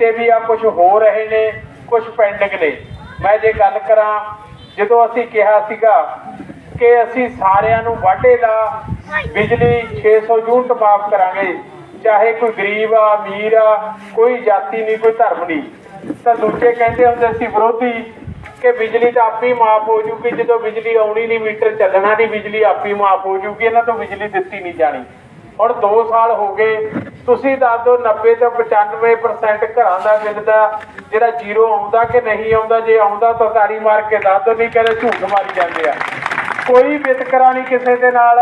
ਕੀਤੇ ਵੀ ਆ ਕੁਝ ਹੋ ਰਹੇ ਨੇ ਕੁਝ ਪੈਂਡਿੰਗ ਨੇ। ਮੈਂ ਜੇ ਗੱਲ ਕਰਾਂ, ਜਦੋਂ ਅਸੀਂ ਕਿਹਾ ਸੀਗਾ ਕਿ ਅਸੀਂ ਸਾਰਿਆਂ ਨੂੰ ਵਾਢੇ ਦਾ ਬਿਜਲੀ 600 ਯੂਨਿਟ ਮਾਫ ਕਰਾਂਗੇ, ਚਾਹੇ ਕੋਈ ਗਰੀਬ ਆ, ਅਮੀਰ ਆ, ਕੋਈ ਜਾਤੀ ਨਹੀਂ, ਕੋਈ ਧਰਮ ਨਹੀਂ, ਤਾਂ ਦੂਜੇ ਕਹਿੰਦੇ ਹੁੰਦੇ ਸੀ ਵਿਰੋਧੀ ਕਿ ਬਿਜਲੀ ਤਾਂ ਆਪੇ ਮਾਫ ਹੋ ਜੂਗੀ, ਜਦੋਂ ਬਿਜਲੀ ਆਉਣੀ ਨਹੀਂ, ਮੀਟਰ ਚੱਲਣਾ ਨਹੀਂ, ਬਿਜਲੀ ਆਪੇ ਮਾਫ ਹੋ ਜੂਗੀ, ਇਹਨਾਂ ਤੋਂ ਬਿਜਲੀ ਦਿੱਤੀ ਨਹੀਂ ਜਾਣੀ। ਹੁਣ 2 ਸਾਲ ਹੋ ਗਏ, ਤੁਸੀਂ ਦੱਸ ਦਿਓ 90 ਤੋਂ 95% ਘਰਾਂ ਦਾ ਬਿੱਲ ਦਾ ਜਿਹੜਾ ਜ਼ੀਰੋ ਆਉਂਦਾ ਕਿ ਨਹੀਂ ਆਉਂਦਾ, ਜੇ ਆਉਂਦਾ ਤਾਂ ਤਾੜੀ ਮਾਰ ਕੇ ਦੱਸ ਦਿਓ, ਨਹੀਂ ਕਹਿੰਦੇ ਝੂਠ ਮਾਰੀ ਜਾਂਦੇ ਆ। ਕੋਈ ਵਿਤਕਰਾ ਨਹੀਂ ਕਿਸੇ ਦੇ ਨਾਲ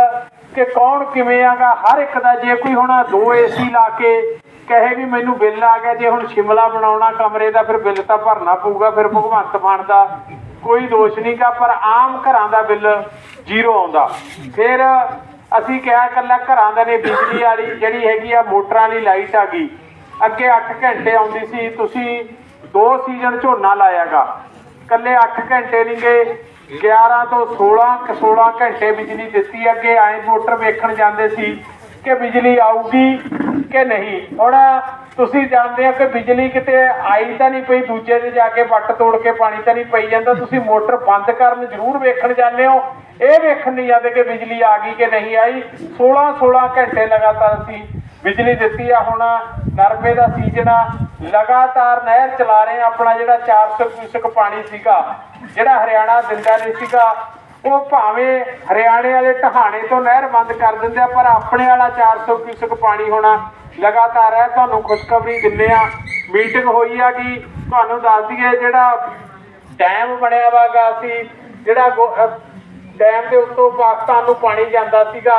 ਕਿ ਕੌਣ ਕਿਵੇਂ ਆਗਾ, ਹਰ ਇੱਕ ਦਾ ਜੇ ਕੋਈ ਹੁਣ ਦੋ ਏਸੀ ਲਾ ਕੇ ਕਹੇ ਵੀ ਮੈਨੂੰ ਬਿੱਲ ਆ ਗਿਆ, ਜੇ ਹੁਣ ਸ਼ਿਮਲਾ ਬਣਾਉਣਾ ਕਮਰੇ ਦਾ, ਫਿਰ ਬਿੱਲ ਤਾਂ ਭਰਨਾ ਪਊਗਾ, ਫਿਰ ਭਗਵੰਤ ਮਾਨ ਦਾ ਕੋਈ ਦੋਸ਼ ਨਹੀਂਗਾ ਪਰ ਆਮ ਘਰਾਂ ਦਾ ਬਿੱਲ ਜ਼ੀਰੋ ਆਉਂਦਾ। ਫਿਰ ਅਸੀਂ ਕਿਹਾ ਇਕੱਲਾ ਘਰਾਂ ਦੇ ਨੇ ਬਿਜਲੀ ਵਾਲੀ ਜਿਹੜੀ ਹੈਗੀ ਆ, ਮੋਟਰਾਂ ਵਾਲੀ ਲਾਈਟ ਆ ਗਈ। ਅੱਗੇ 8 ਘੰਟੇ ਆਉਂਦੀ ਸੀ, ਤੁਸੀਂ ਦੋ ਸੀਜ਼ਨ ਝੋਨਾ ਲਾਇਆਗਾ। ਕੱਲੇ 8 ਘੰਟੇ ਨਹੀਂ ਗਏ 11 ਤੋਂ 16 ਕੁ 16 ਘੰਟੇ ਬਿਜਲੀ ਦਿੱਤੀ ਅੱਗੇ ਆਏ ਮੋਟਰ ਵੇਖਣ ਜਾਂਦੇ ਸੀ ਕਿ ਬਿਜਲੀ ਆਊਗੀ ਕਿ ਨਹੀਂ। ਹੁਣ ਤੁਸੀਂ ਜਾਣਦੇ ਹੋ ਕਿ ਬਿਜਲੀ ਕਿਤੇ ਆਈ ਤਾਂ ਨਹੀਂ ਪਈ, ਦੂਜੇ ਦੇ ਜਾ ਕੇ ਵੱਟ ਤੋੜ ਕੇ ਪਾਣੀ ਤਾਂ ਨਹੀਂ ਪਈ ਜਾਂਦਾ, ਤੁਸੀਂ ਮੋਟਰ ਬੰਦ ਕਰਨ ਜ਼ਰੂਰ ਵੇਖਣ ਜਾਂਦੇ ਹੋ। ਇਹ ਵੇਖਣ ਨਹੀਂ ਜਾਂਦੇ ਕਿ ਬਿਜਲੀ ਆ ਗਈ ਕਿ ਨਹੀਂ ਆਈ। 16 16 ਘੰਟੇ ਲਗਾਤਾਰ ਅਸੀਂ ਬਿਜਲੀ ਦਿੱਤੀ ਆ, ਹੁਣ ਨਰਮੇ ਦਾ ਸੀਜ਼ਨ ਆ। ਲਗਾਤਾਰ ਨਹਿਰ ਚਲਾ ਰਹੇ ਆ ਆਪਣਾ ਜਿਹੜਾ 400 ਕਿਊਸਕ ਪਾਣੀ ਸੀਗਾ, ਜਿਹੜਾ ਹਰਿਆਣਾ ਦਿੰਦਾ ਨਹੀਂ ਸੀਗਾ ਉਹ ਭਾਵੇਂ ਹਰਿਆਣੇ ਵਾਲੇ ਟਹਾਣੇ ਤੋਂ ਨਹਿਰ ਬੰਦ ਕਰ ਦਿੰਦੇ ਆ, ਪਰ ਆਪਣੇ ਵਾਲਾ 400 ਕਿਊਸਕ ਪਾਣੀ ਹੋਣਾ ਲਗਾਤਾਰ ਹੈ। ਤੁਹਾਨੂੰ ਖੁਸ਼ਖਬਰੀ ਦਿੰਦੇ ਆ। ਮੀਟਿੰਗ ਹੋਈ ਆ ਕਿ ਤੁਹਾਨੂੰ ਦੱਸ ਦਈਏ ਜਿਹੜਾ ਡੈਮ ਬਣਿਆ ਵਾਗਾ ਸੀ, ਜਿਹੜਾ ਡੈਮ ਦੇ ਉੱਤੋਂ ਪਾਕਿਸਤਾਨ ਨੂੰ ਪਾਣੀ ਜਾਂਦਾ ਸੀਗਾ,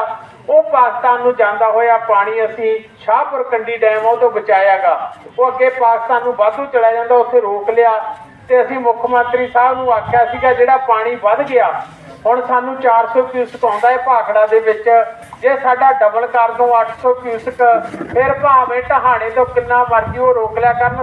ਉਹ ਪਾਕਿਸਤਾਨ ਨੂੰ ਜਾਂਦਾ ਹੋਇਆ ਪਾਣੀ ਅਸੀਂ ਸ਼ਾਹਪੁਰ ਕੰਡੀ ਡੈਮ ਉਹ ਤੋਂ ਬਚਾਇਆਗਾ। ਉਹ ਅੱਗੇ ਪਾਕਿਸਤਾਨ ਨੂੰ ਵਾਧੂ ਚਲਾ ਜਾਂਦਾ, ਉੱਥੇ ਰੋਕ ਲਿਆ ਤੇ ਅਸੀਂ ਮੁੱਖ ਮੰਤਰੀ ਸਾਹਿਬ ਨੂੰ ਆਖਿਆ ਸੀਗਾ, ਜਿਹੜਾ ਪਾਣੀ ਵੱਧ ਗਿਆ ਹੁਣ ਸਾਨੂੰ 400 ਕਿਊਸਕ ਆਉਂਦਾ ਹੈ ਭਾਖੜਾ ਦੇ ਵਿੱਚ। ਜੇ ਸਾਡਾ ਡਬਲ ਕਰ ਦੋ 800 ਕਿਊਸਕ, ਫਿਰ ਭਾਵੇਂ ਢਹਾਣੇ ਤੋਂ ਕਿੰਨਾ ਮਰਜ਼ੀ ਉਹ ਰੋਕ ਲਿਆ ਕਰਨ